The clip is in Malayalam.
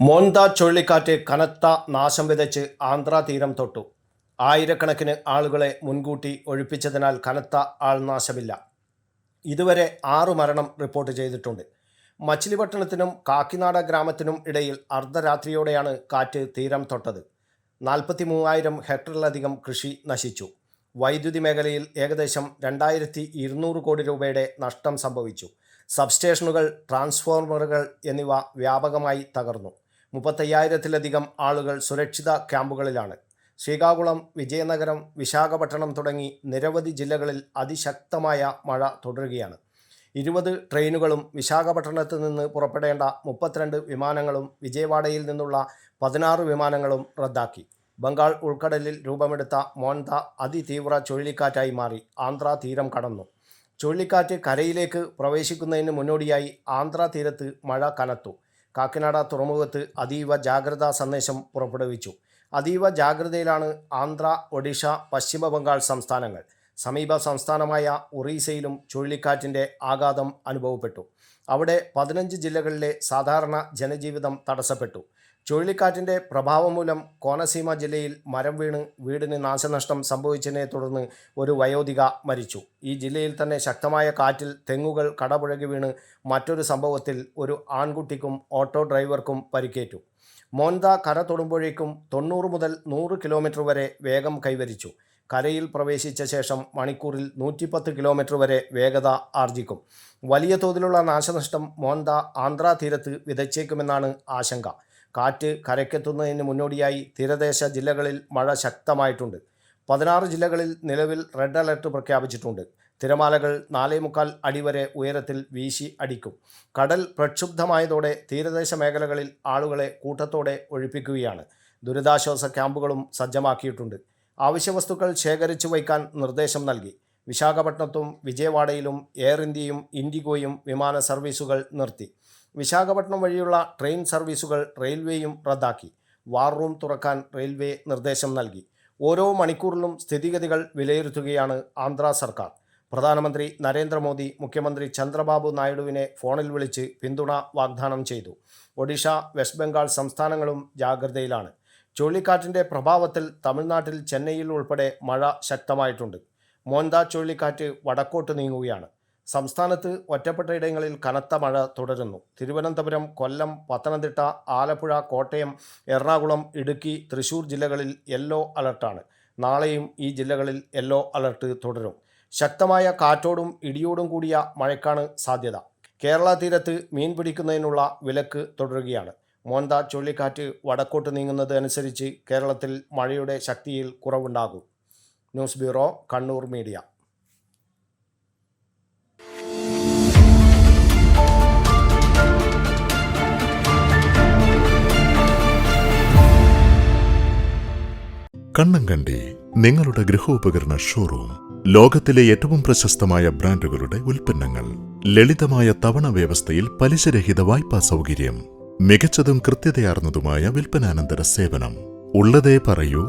മോന്ത ചുഴലിക്കാറ്റ് കനത്ത നാശം വിതച്ച് ആന്ധ്ര തീരം തൊട്ടു. ആയിരക്കണക്കിന് ആളുകളെ മുൻകൂട്ടി ഒഴിപ്പിച്ചതിനാൽ കനത്ത ആൾനാശമില്ല. ഇതുവരെ ആറു മരണം റിപ്പോർട്ട് ചെയ്തിട്ടുണ്ട്. മച്ചിലിപട്ടണത്തിനും കാക്കിനാട ഗ്രാമത്തിനും ഇടയിൽ അർദ്ധരാത്രിയോടെയാണ് കാറ്റ് തീരം തൊട്ടത്. നാൽപ്പത്തി മൂവായിരം ഹെക്ടറിലധികം കൃഷി നശിച്ചു. വൈദ്യുതി മേഖലയിൽ ഏകദേശം രണ്ടായിരത്തി ഇരുന്നൂറ് കോടി രൂപയുടെ നഷ്ടം സംഭവിച്ചു. സബ്സ്റ്റേഷനുകൾ ട്രാൻസ്ഫോർമറുകൾ എന്നിവ വ്യാപകമായി തകർന്നു. മുപ്പത്തയ്യായിരത്തിലധികം ആളുകൾ സുരക്ഷിത ക്യാമ്പുകളിലാണ്. ശ്രീകാകുളം വിജയനഗരം വിശാഖപട്ടണം തുടങ്ങി നിരവധി ജില്ലകളിൽ അതിശക്തമായ മഴ തുടരുകയാണ്. ഇരുപത് ട്രെയിനുകളും വിശാഖപട്ടണത്ത് നിന്ന് പുറപ്പെടേണ്ട മുപ്പത്തിരണ്ട് വിമാനങ്ങളും വിജയവാഡയിൽ നിന്നുള്ള പതിനാറ് വിമാനങ്ങളും റദ്ദാക്കി. ബംഗാൾ ഉൾക്കടലിൽ രൂപമെടുത്ത മോൻത അതിതീവ്ര ചുഴലിക്കാറ്റായി മാറി. ആന്ധ്ര തീരം കടന്നു. ചുഴലിക്കാറ്റ് കരയിലേക്ക് പ്രവേശിക്കുന്നതിന് മുന്നോടിയായി ആന്ധ്ര തീരത്ത് മഴ കനത്തു. കാക്കിനാട തുറമുഖത്ത് അതീവ ജാഗ്രതാ സന്ദേശം പുറപ്പെടുവിച്ചു. അതീവ ജാഗ്രതയിലാണ് ആന്ധ്ര ഒഡീഷ പശ്ചിമ ബംഗാൾ സംസ്ഥാനങ്ങൾ. സമീപ സംസ്ഥാനമായ ഒറീസയിലും ചുഴലിക്കാറ്റിന്റെ ആഘാതം അനുഭവപ്പെട്ടു. അവിടെ പതിനഞ്ച് ജില്ലകളിലെ സാധാരണ ജനജീവിതം തടസ്സപ്പെട്ടു. ചുഴലിക്കാറ്റിന്റെ പ്രഭാവം മൂലം കോനസീമ ജില്ലയിൽ മരം വീണ് വീടിന് നാശനഷ്ടം സംഭവിച്ചതിനെ തുടർന്ന് ഒരു വയോധിക മരിച്ചു. ഈ ജില്ലയിൽ തന്നെ ശക്തമായ കാറ്റിൽ തെങ്ങുകൾ കടപുഴകി വീണ് മറ്റൊരു സംഭവത്തിൽ ഒരു ആൺകുട്ടിക്കും ഓട്ടോ ഡ്രൈവർക്കും പരിക്കേറ്റു. മോൻത കര തൊടുമ്പോഴേക്കും തൊണ്ണൂറ് മുതൽ നൂറ് കിലോമീറ്റർ വരെ വേഗം കൈവരിച്ചു. കരയിൽ പ്രവേശിച്ച ശേഷം മണിക്കൂറിൽ നൂറ്റിപ്പത്ത് കിലോമീറ്റർ വരെ വേഗത ആർജിക്കും. വലിയ തോതിലുള്ള നാശനഷ്ടം മോന്ത ആന്ധ്ര തീരത്ത് വിതച്ചേക്കുമെന്നാണ് ആശങ്ക. കാറ്റ് കരയ്ക്കെത്തുന്നതിന് മുന്നോടിയായി തീരദേശ ജില്ലകളിൽ മഴ ശക്തമായിട്ടുണ്ട്. പതിനാറ് ജില്ലകളിൽ നിലവിൽ റെഡ് അലർട്ട് പ്രഖ്യാപിച്ചിട്ടുണ്ട്. തിരമാലകൾ നാലേ മുക്കാൽ അടി വരെ ഉയരത്തിൽ വീശി അടിക്കും. കടൽ പ്രക്ഷുബ്ധമായതോടെ തീരദേശ മേഖലകളിൽ ആളുകളെ കൂട്ടത്തോടെ ഒഴിപ്പിക്കുകയാണ്. ദുരിതാശ്വാസ ക്യാമ്പുകളും സജ്ജമാക്കിയിട്ടുണ്ട്. ആവശ്യവസ്തുക്കൾ ശേഖരിച്ചു വയ്ക്കാൻ നിർദ്ദേശം നൽകി. വിശാഖപട്ടണത്തും വിജയവാഡയിലും എയർ ഇന്ത്യയും ഇൻഡിഗോയും വിമാന സർവീസുകൾ നിർത്തി. വിശാഖപട്ടണം വഴിയുള്ള ട്രെയിൻ സർവീസുകൾ റെയിൽവേയും റദ്ദാക്കി. വാർ റൂം തുറക്കാൻ റെയിൽവേ നിർദ്ദേശം നൽകി. ഓരോ മണിക്കൂറിലും സ്ഥിതിഗതികൾ വിലയിരുത്തുകയാണ് ആന്ധ്ര സർക്കാർ. പ്രധാനമന്ത്രി നരേന്ദ്രമോദി മുഖ്യമന്ത്രി ചന്ദ്രബാബു നായിഡുവിനെ ഫോണിൽ വിളിച്ച് പിന്തുണ വാഗ്ദാനം ചെയ്തു. ഒഡീഷ വെസ്റ്റ് ബംഗാൾ സംസ്ഥാനങ്ങളും ജാഗ്രതയിലാണ്. ചുഴലിക്കാറ്റിന്റെ പ്രഭാവത്തിൽ തമിഴ്നാട്ടിൽ ചെന്നൈയിൽ ഉൾപ്പെടെ മഴ ശക്തമായിട്ടുണ്ട്. മോന്ത ചുഴലിക്കാറ്റ് വടക്കോട്ട് നീങ്ങുകയാണ്. സംസ്ഥാനത്ത് ഒറ്റപ്പെട്ട ഇടങ്ങളിൽ കനത്ത മഴ തുടരുന്നു. തിരുവനന്തപുരം കൊല്ലം പത്തനംതിട്ട ആലപ്പുഴ കോട്ടയം എറണാകുളം ഇടുക്കി തൃശൂർ ജില്ലകളിൽ യെല്ലോ അലർട്ടാണ്. നാളെയും ഈ ജില്ലകളിൽ യെല്ലോ അലർട്ട് തുടരും. ശക്തമായ കാറ്റോടും ഇടിയോടും കൂടിയ മഴയ്ക്കാണ് സാധ്യത. കേരള തീരത്ത് മീൻ പിടിക്കുന്നതിനുള്ള വിലക്ക് തുടരുകയാണ്. മോന്ത ചുഴലിക്കാറ്റ് വടക്കോട്ട് നീങ്ങുന്നത് അനുസരിച്ച് കേരളത്തിൽ മഴയുടെ ശക്തിയിൽ കുറവുണ്ടാകും. News bureau Kannur media. Kannankandi നിങ്ങളുടെ ഗൃഹോപകരണ ഷോറൂം ലോകത്തിലെ ഏറ്റവും പ്രശസ്തമായ ബ്രാൻഡുകളുടെ ഉൽപ്പന്നങ്ങൾ ലളിതമായ തവണ വ്യവസ്ഥയിൽ പലിശരഹിത വായ്പാ സൗകര്യം മികച്ചതും കൃത്യതയാർന്നതുമായ വിൽപ്പനാനന്തര സേവനം. ഉള്ളതേ പറയൂ.